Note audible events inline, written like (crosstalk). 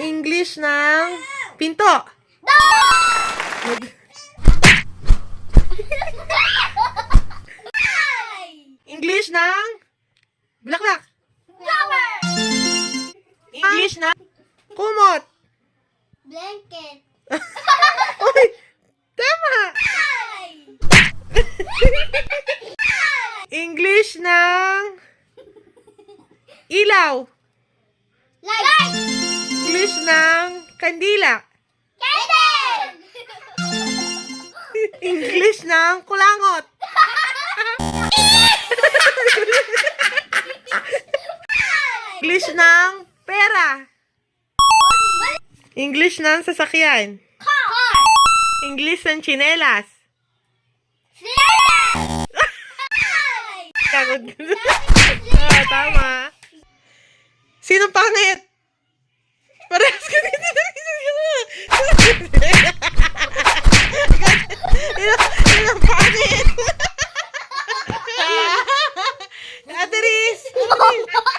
English ng pinto. Mag English ng bulaklak. Flower. English ng kumot. Blanket. (laughs) Uy, tama. (laughs) English ng ilaw. English ng kandila. Candle. English ng kulangot. English ng pera. English ng sasakyan. Car. English ng chinelas. Kagod. (laughs) ah, tama. Sino pangit? Parehas ka dito. Inapanin! (laughs) Ate Riz! Ate Riz!